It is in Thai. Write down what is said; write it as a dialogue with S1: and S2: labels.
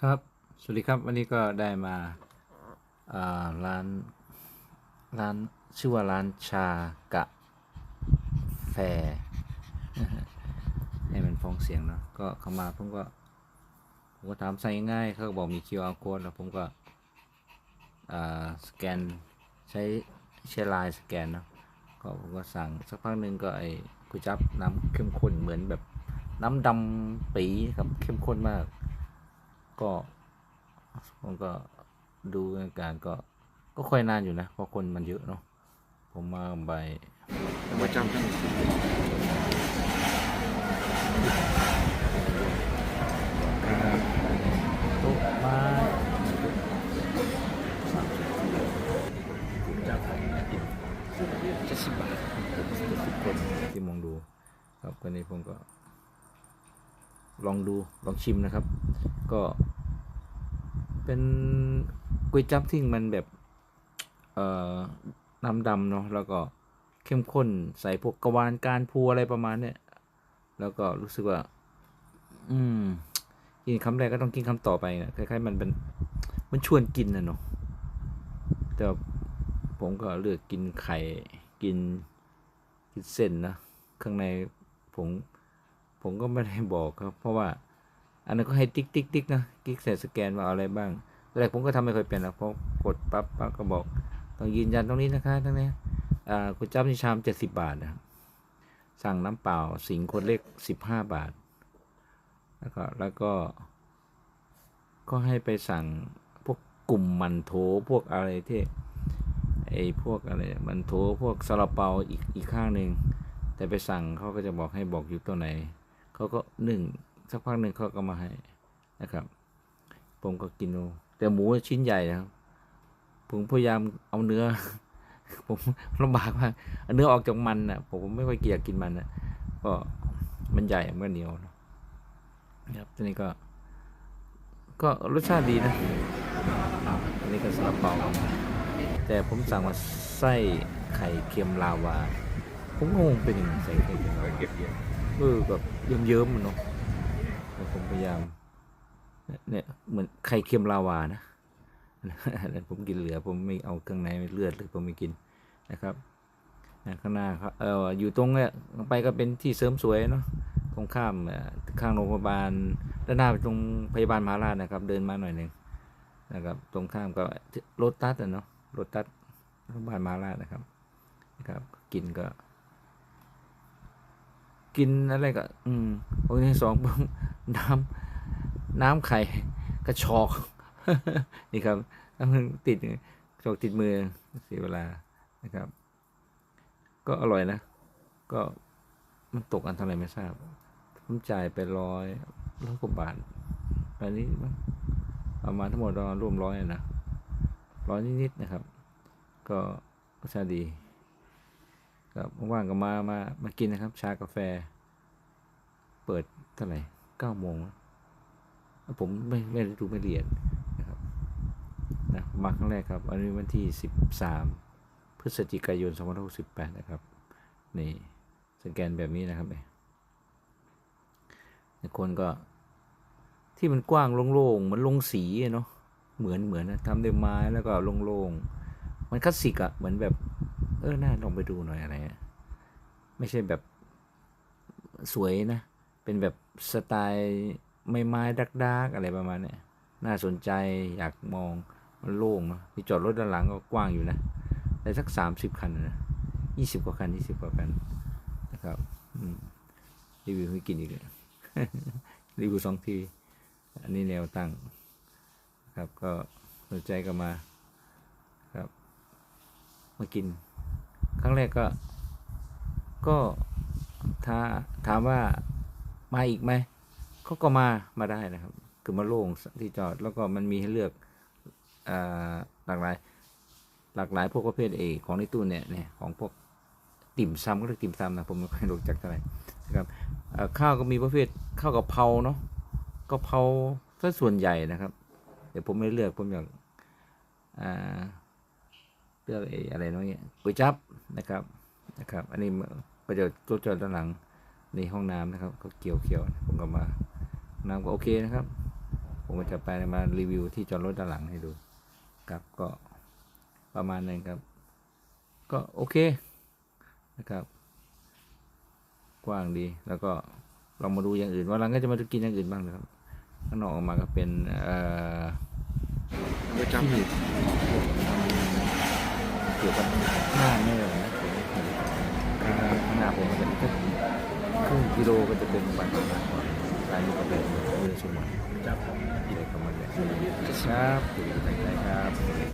S1: ครับ สวัสดีครับ วันนี้ก็ได้มาาร้าน ร้านชื่อว่าร้านชากะแฟให้มันฟ้องเสียงเนาะ ก็เข้ามาผมก็ ผมก็ถามใส่ง่ายเขาบอกมี QR code แล้วผมก็สแกนใช้ใช้ไลน์สแกนเนาะ ก็ผมก็สั่งสักพักหนึ่งก็ไอ้ก๋วยจับน้ำเข้มข้นเหมือนแบบน้ำดำปีครับเข้มข้นมาก ก็ผมก็ดูอาการก็ ก็ค่อยนานอยู่นะ เพราะคนมันเยอะเนาะผมมาใบ
S2: ประจำทั้ง
S1: โต๊ะไม้จากเจ็ดสิบบาทที่มองดู ครับวันนี้ผมก็ ลองดูลองชิมนะครับ ก็ เป็นก๋วยจั๊บที่มันแบบเอ่อน้ำดำเนาะแล้วก็เข้มข้นใส่พวกกระวานการพูอะไรประมาณเนี้ยแล้วก็รู้สึกว่า อืม กินคำแรกก็ต้องกินคำต่อไปนะคล้ายๆมันเป็นมันชวนกินนะเนาะแต่ผมก็เลือกกินไข่กินกินเส้นนะข้างในผม ผมก็ไม่ได้บอกครับ เพราะว่า อันนั้นก็ให้ติ๊กติ๊กติ๊กนะติ๊กใส่สแกนว่าเอาอะไรบ้างแรกผมก็ทำไม่ค่อยเป็นนะเพราะกดปั๊บปั๊บก็บอก ต้องยืนยันตรงนี้นะคะทั้งนี้อ่ากุจับนี่ชามเจ็ดสิบบาทนะสั่งน้ำเปล่าสิงคนเล็กสิบห้าบาทแล้วก็แล้วก็ ก็ให้ไปสั่งพวกกลุ่มมันโถพวกอะไรที่ไอ้พวกอะไรมันโถพวกซาลาเปาอีกอีกข้างหนึ่งแต่ไปสั่งเขาก็จะบอกให้บอกอยู่ตัวไหน เขาก็หนึ่งสักพักหนึ่งเขาก็มาให้นะครับ ผมก็กินดูแต่หมูชิ้นใหญ่นะครับ ผมพยายามเอาเนื้อ ผมลำบากมากเอาเนื้อออกจากมันนะผมไม่ค่อยเกลียดกินมันนะก็มันใหญ่มันเหนียวนะนะครับตัวนี้ก็ ก็รสชาติดีนะอันนี้ก็ซาลาเปาแต่ผมสั่งมาไส้ไข่เค็มลาวาผมงงเป็นยังไงใส่ไข่เค็มลาวา
S2: เก็บเยอะ
S1: เออแบบเยิ้มๆมันเนาะแต่ผมพยายาม เนี่ยเหมือนไข่เค็มลาวานะอันนั้นผมกินเหลือ ผมไม่เอาเครื่องในเลือดเลยผมไม่กินนะครับนะข้างหน้าครับเอออยู่ตรงเนี่ยไปก็เป็นที่เสริมสวยเนาะตรงข้ามเอ่อข้างโรงพยาบาลด้านหน้าเป็นตรงพยาบาลมหาราชนะครับ เดินมาหน่อยหนึ่งนะครับ ตรงข้ามก็รถตัสอะเนาะรถตัสโรงพยาบาลมหาราชนะครับนะครับ กินก็ กินอะไรก็ อืมโอ้สองปุ๊บน้ำน้ำไข่กระชอก นี่ครับน้ำติดกระชอกติดมือเสียเวลานะครับ ก็อร่อยนะ ก็มันตกอันเท่าไหร่ไม่ทราบผมจ่ายไปร้อยร้อยกว่าบาทไปนี้ประมาณทั้งหมดร่วมร้อยนะร้อยนิดๆนะครับ ก็รสชาดี ครับว่างๆก็มามามากินนะครับ ชากาแฟ เปิดเท่าไหร่เก้าโมงแล้วผมไม่ไม่ได้ดูไม่ละเรียนนะครับนะมาครั้งแรกครับ อันนี้วันที่สิบสามพฤศจิกายนสองพันหกสิบแปดนะครับนี่สแกนแบบนี้นะครับเนี่ยคนก็ที่มันกว้างโล่งๆ เหมือนลงสีเนาะเหมือนเหมือนนะทำด้วยไม้แล้วก็โล่งๆ มันคลาสสิกอะเหมือนแบบ เออ น่าลองไปดูหน่อยอะไรอะไม่ใช่แบบสวยนะ เป็นแบบสไตล์ไม้ไม้ดักดักอะไรประมาณนี้น่าสนใจอยากมองมันโล่งเนอะที่จอดรถด้านหลังก็กว้างอยู่นะแต่สักสามสิบคันนะยี่สิบกว่าคันยี่สิบกว่าคันนะครับรีวิวให้กินอีกเลยรีวิวสองที อันนี้แนวตั้งครับก็สนใจก็มาครับ มากิน ครั้งแรกก็ ก็ถ้าถามว่ามาอีกไหมเขาก็มามาได้นะครับ คือมาโล่งที่จอดแล้วก็มันมีให้เลือกอ่าหลากหลาย หลากหลายพวกประเภทเอของในตู้เนี่ยเนี่ยของพวกติ่มซำก็เรียกติ่มซำนะผมไม่ค่อยรู้จักเท่าไหร่นะครับข้าวก็มีประเภทข้าวกับเพราเนาะก็เพราซะส่วนใหญ่นะครับ เดี๋ยวผมไม่เลือกผมอยากอ่า เลือกไอ้อะไรเนาะเนี่ยก๋วยจับนะครับนะครับ อันนี้ก็จะตัวจอดด้านหลังในห้องน้ำนะครับ ก็เกี่ยวเกี่ยวๆผมก็มาน้ำก็โอเคนะครับโอผมก็จะไปมารีวิวที่จอดรถด้านหลังให้ดูครับก็ประมาณนั้นครับ ก็โอเคนะครับ กว้างดีแล้วก็ลองมาดูอย่างอื่นวันหลังก็จะมาดูกินอย่างอื่นบ้างนะครับข้างนอกออกมาก็เป็นเอ่อ
S2: ประจำ
S1: ที่เกี่ยวกับหน้าแม่เลยนะผมไม่เคยข้างหน้าผมมันจะมีแค่ครึ่งกิโลก็จะเป็นบัตรกว่าร้านนี้ก็เป็นเรือสมุน
S2: จับ
S1: อะไรประมาณนี้ครับขอบคุณใจครับ